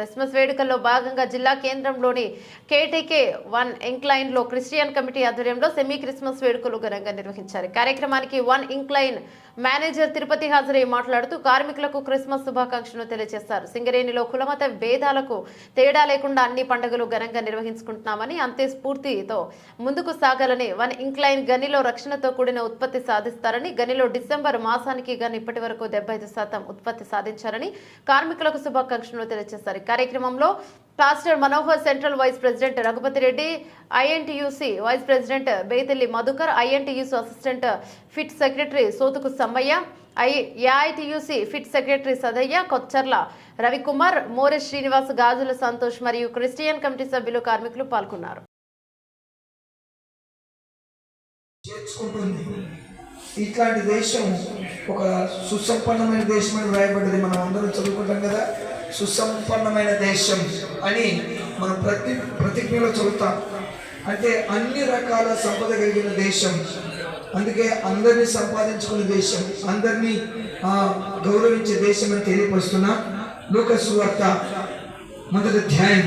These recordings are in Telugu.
క్రిస్మస్ వేడుకల్లో భాగంగా జిల్లా కేంద్రంలోని కేటీకే వన్ ఇంక్లైన్లో క్రిస్టియన్ కమిటీ ఆధ్వర్యంలో సెమీ క్రిస్మస్ వేడుకలు ఘనంగా నిర్వహించారు. కార్యక్రమానికి వన్ ఇంక్లైన్ మేనేజర్ తిరుపతి హాజరై మాట్లాడుతూ కార్మికులకు క్రిస్మస్ శుభాకాంక్షలు తెలియజేశారు. సింగరేణిలో కులమత భేదాలకు తేడా లేకుండా అన్ని పండుగలు ఘనంగా నిర్వహించుకుంటున్నామని అంతే స్ఫూర్తితో ముందుకు సాగాలని వన్ ఇంక్లైన్ గనిలో రక్షణతో కూడిన ఉత్పత్తి సాధిస్తారని గనిలో డిసెంబర్ మాసానికి గన్ ఇప్పటి వరకు డెబ్బై శాతం ఉత్పత్తి సాధించారని కార్మికులకు శుభాకాంక్షలు తెలియజేశారు. కార్యక్రమంలో pastor Manohar central vice president Raghupathi Reddy INTUC vice president Betelli Madhukar INTUC assistant pit secretary Sothuku Sammaiah I AITUC pit secretary Sadaiah Kocharla Ravikumar More Srinivas Gajula Santosh మరియు క్రిస్టియన్ కమిటీ సభ్యులు కార్మికులు పాల్గొన్నారు. చేర్చుకుంటుంది. ఇట్లాంటి దేశం ఒక సుసంపన్నమైన దేశం అని రాయబడ్డది మనం అందరం చదువుకుంటాం కదా. సుసంపన్నమైన దేశం అని మనం ప్రతి ప్రతిజ్ఞలో చదువుతాం. అంటే అన్ని రకాల సంపద కలిగిన దేశం. అందుకే అందరినీ సంపాదించుకునే దేశం అందరినీ ఆ, గౌరవించే దేశం అని తెలియపరుస్తున్నా లూకస్ వార్త మొదటి ధ్యాయం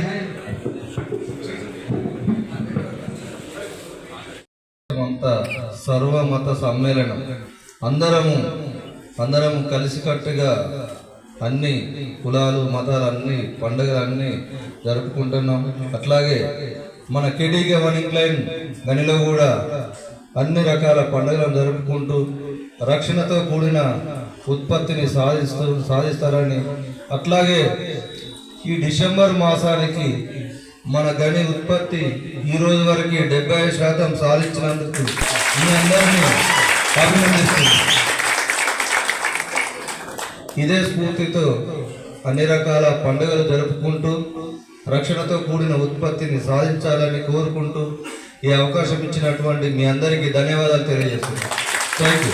అంత సర్వమత సమ్మేళనం. అందరము అందరము కలిసికట్టుగా అన్ని కులాలు మతాలు అన్ని పండుగలు అన్ని జరుపుకుంటున్నాం. అట్లాగే మన కేడీకే వన్ ఇంక్లైన్ గనిలో కూడా అన్ని రకాల పండుగలను జరుపుకుంటూ రక్షణతో కూడిన ఉత్పత్తిని సాధిస్తూ సాధిస్తారని. అట్లాగే ఈ డిసెంబర్ మాసానికి మన గని ఉత్పత్తి ఈ రోజు వరకు డెబ్బై శాతం సాధించినందుకు మీ అందరినీ అభినందిస్తున్నాను. ఇదే స్ఫూర్తితో అన్ని రకాల పండుగలు జరుపుకుంటూ రక్షణతో కూడిన ఉత్పత్తిని సాధించాలని కోరుకుంటూ ఈ అవకాశం ఇచ్చినటువంటి మీ అందరికీ ధన్యవాదాలు తెలియజేస్తున్నాను. Thank you